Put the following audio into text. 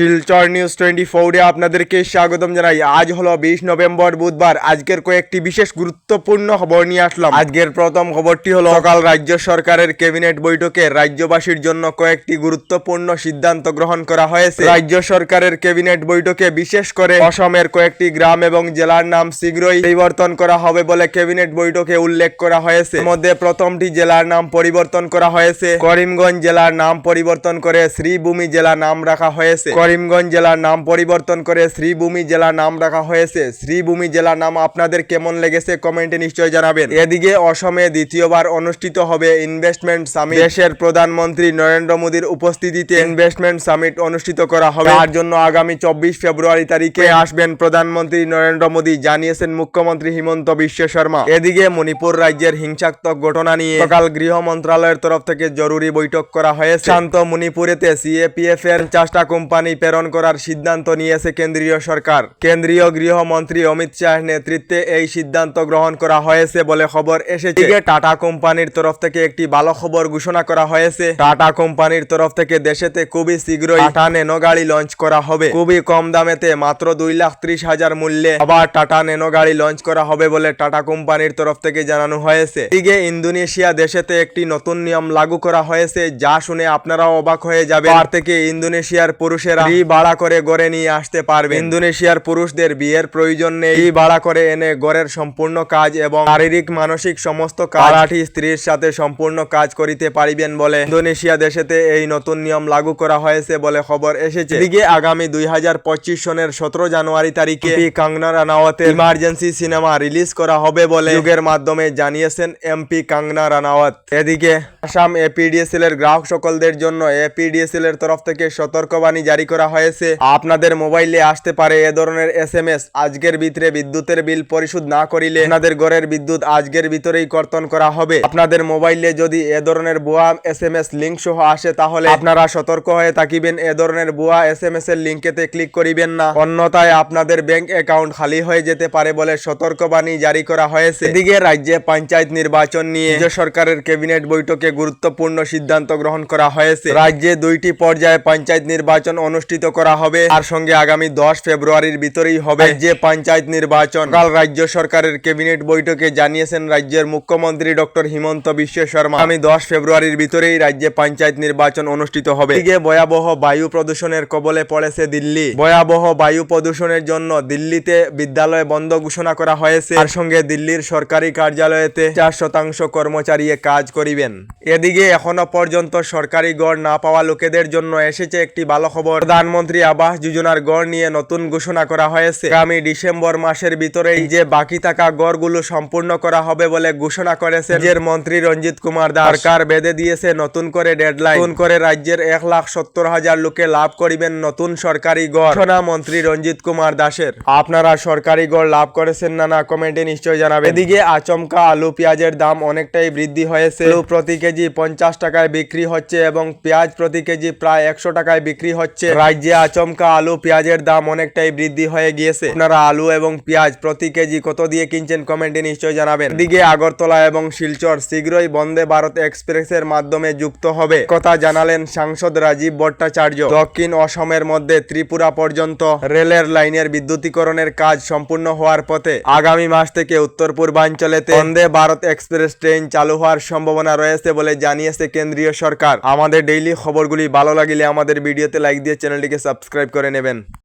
Silchar news twenty ফোরে আপনাদেরকে স্বাগতম জানাই। আজ হলো বিশ নভেম্বর, বুধবার। আজকের কয়েকটি বিশেষ গুরুত্বপূর্ণ খবর নিয়ে আসলাম। আজকের প্রথম খবরটি হলো, সকাল রাজ্য সরকারের ক্যাবিনেট বৈঠকে রাজ্যবাসীর জন্য কয়েকটি গুরুত্বপূর্ণ সিদ্ধান্ত গ্রহণ করা হয়েছে। রাজ্য সরকারের ক্যাবিনেট বৈঠকে বিশেষ করে অসমের কয়েকটি গ্রাম এবং জেলার নাম শীঘ্রই পরিবর্তন করা হবে বলে ক্যাবিনেট বৈঠকে উল্লেখ করা হয়েছে। মধ্যে প্রথমটি জেলার নাম পরিবর্তন করা হয়েছে। করিমগঞ্জ জেলার নাম পরিবর্তন করে শ্রীভূমি জেলা নাম রাখা হয়েছে। করিমগঞ্জ জেলার নাম পরিবর্তন করে শ্রীভূমি জেলা নাম রাখা হয়েছে। শ্রীভূমি জেলা নাম আপনাদের কেমন লেগেছে কমেন্টে নিশ্চয় জানাবেন। এদিকে অসমে দ্বিতীয়বার অনুষ্ঠিত হবে ইনভেস্টমেন্ট সামিট। দেশের প্রধানমন্ত্রী নরেন্দ্র মোদীর উপস্থিতিতে ইনভেস্টমেন্ট সামিট অনুষ্ঠিত করা হবে। তার জন্য আগামী চব্বিশ ফেব্রুয়ারি তারিখে আসবেন প্রধানমন্ত্রী নরেন্দ্র মোদী, জানিয়েছেন মুখ্যমন্ত্রী হিমন্ত বিশ্ব শর্মা। এদিকে মণিপুর রাজ্যের হিংসাত্মক ঘটনা নিয়ে সকাল গৃহ মন্ত্রণালয়ের তরফ থেকে জরুরি বৈঠক করা হয়েছে। শান্ত মণিপুরেতে সিএপিএফ এর চারটা কোম্পানি প্রেরণ করার সিদ্ধান্ত নিয়েছে কেন্দ্রীয় সরকার। কেন্দ্রীয় গৃহমন্ত্রী অমিত শাহ নেতৃত্বে এই সিদ্ধান্ত গ্রহণ করা হয়েছে বলে খবর এসেছে। টাটা কোম্পানির তরফ থেকে একটি ভালো খবর ঘোষণা করা হয়েছে। টাটা কোম্পানির তরফ থেকে দেশেতে খুবই শীঘ্রই টাটা নেনো গাড়ি লঞ্চ করা হবে। খুবই কম দামেতে মাত্র দুই লাখ ত্রিশ হাজার মূল্যে আবার টাটা নেনো গাড়ি লঞ্চ করা হবে বলে টাটা কোম্পানির তরফ থেকে জানানো হয়েছে। এদিকে ইন্দোনেশিয়া দেশেতে একটি নতুন নিয়ম লাগু করা হয়েছে, যা শুনে আপনারাও অবাক হয়ে যাবে আর থেকে ইন্দোনেশিয়ার পুরুষেরা ফ্রি ভাড়া করে গড়ে নিয়ে আসতে পারবে ইন্দোনেশিয়ার পুরুষদের বিয়ের প্রয়োজন নেই। ফ্রি ভাড়া করে এনে গড়ের সম্পূর্ণ কাজ এবং শারীরিক মানসিক সমস্ত কাজ মারাঠি স্ত্রীর সাথে সম্পূর্ণ কাজ করিতে পারিবেন বলে ইন্দোনেশিয়া দেশেতে এই নতুন নিয়ম লাগু করা হয়েছে বলে খবর এসেছে। এদিকে আগামী দুই হাজার পঁচিশ সনের সতেরো জানুয়ারি তারিখে কাঙ্গনা রানাওয়াতের ইমার্জেন্সি সিনেমা রিলিজ করা হবে বলে যুগের মাধ্যমে জানিয়েছেন এমপি কাঙ্গনা রানাওয়াত। এদিকে আসাম এপিডিএসএল এর গ্রাহক সকলদের জন্য এপিডিএসএল এর তরফ থেকে সতর্কবাণী জারি করা হয়েছে। আপনাদের মোবাইলে আসতে পারে এ ধরনের এস এম এস আজকের ভিতরে বিদ্যুতের বিল পরিশোধ না করিলে আপনাদের ঘরের বিদ্যুৎ আজকের ভিতরেই কর্তন করা হবে। আপনাদের মোবাইলে যদি এ ধরনের ভুয়া এস এম এস লিঙ্ক সহ আসে তাহলে আপনারা সতর্ক হয়ে থাকিবেন। এ ধরনের ভুয়া এস এম এস এর লিঙ্কেতে ক্লিক করিবেন না। অন্যথায় আপনাদের ব্যাংক অ্যাকাউন্ট খালি হয়ে যেতে পারে বলে সতর্কবাণী জারি করা হয়েছে। এদিকে রাজ্যে পঞ্চায়েত নির্বাচন নিয়ে রাজ্য সরকারের ক্যাবিনেট বৈঠকে গুরুত্বপূর্ণ সিদ্ধান্ত গ্রহণ করা হয়েছে। রাজ্যে দুইটি পর্যায়ে পঞ্চায়েত নির্বাচন অনুষ্ঠিত করা হবে। আর সঙ্গে আগামী দশ ফেব্রুয়ারির ভিতরেই হবে যে পঞ্চায়েত নির্বাচন। কাল রাজ্য সরকারের ক্যাবিনেট বৈঠকে জানিয়েছেন রাজ্যের মুখ্যমন্ত্রী ডক্টর হিমন্ত বিশ্ব শর্মা। আমি দশ ফেব্রুয়ারির ভিতরেই রাজ্যে পঞ্চায়েত নির্বাচন অনুষ্ঠিত হবে। এদিকে ভয়াবহ বায়ু প্রদূষণের কবলে পড়েছে দিল্লি। ভয়াবহ বায়ু প্রদূষণের জন্য দিল্লিতে বিদ্যালয় বন্ধ ঘোষণা করা হয়েছে। আর সঙ্গে দিল্লির সরকারি কার্যালয়েতে চার শতাংশ কর্মচারী কাজ করিবেন। এদিকে এখনও পর্যন্ত সরকারি গড় না পাওয়া লোকেদের জন্য এসেছে একটি ভালো খবর। প্রধানমন্ত্রী আবাস যোজনার গড় নিয়ে নতুন ঘোষণা করা হয়েছে। আগামী ডিসেম্বর মাসের ভিতরেই যে বাকি থাকা গড়গুলো সম্পূর্ণ করা হবে বলে ঘোষণা করেছে রাজ্যের মন্ত্রী রঞ্জিত কুমার দাস। সরকার বেঁধে দিয়েছে নতুন করে ডেডলাইন নতুন করে রাজ্যের এক লাখ সত্তর হাজার লোকে লাভ করিবেন নতুন সরকারি গড়। ঘোষণা মন্ত্রী রঞ্জিত কুমার দাসের। আপনারা সরকারি গড় লাভ করেছেন না না কমেন্টে নিশ্চয় জানাবেন। এদিকে আচমকা আলু পেঁয়াজের দাম অনেকটাই বৃদ্ধি হয়েছে। আলু প্রতি কেজি পঞ্চাশ টাকায় বিক্রি হচ্ছে এবং পেঁয়াজ প্রতি কেজি প্রায় একশো টাকায় বিক্রি হচ্ছে। রাজ্যে আচমকা আলু পেঁয়াজের দাম অনেকটাই বৃদ্ধি হয়ে গিয়েছে। আপনারা আলু এবং পেঁয়াজ প্রতি কেজি কত দিয়ে কিনছেন কমেন্টে নিশ্চয় জানাবেন। এদিকে আগরতলা এবং শিলচর শীঘ্রই বন্দে ভারত এক্সপ্রেসের মাধ্যমে যুক্ত হবে। কথা জানালেন সাংসদ রাজীব ভট্টাচার্য। দক্ষিণ অসমের মধ্যে ত্রিপুরা পর্যন্ত রেলের লাইনের বিদ্যুতীকরণের কাজ সম্পূর্ণ হওয়ার পথে আগামী মাস থেকে উত্তর পূর্বাঞ্চলেতে বন্দে ভারত এক্সপ্রেস ট্রেন চালু হওয়ার সম্ভাবনা রয়েছে বলে জানিয়েছে কেন্দ্রীয় সরকার। আমাদের ডেইলি খবরগুলি ভালো লাগিলে আমাদের ভিডিওতে লাইক দিয়ে চ্যানেলটিকে সাবস্ক্রাইব করে নেবেন।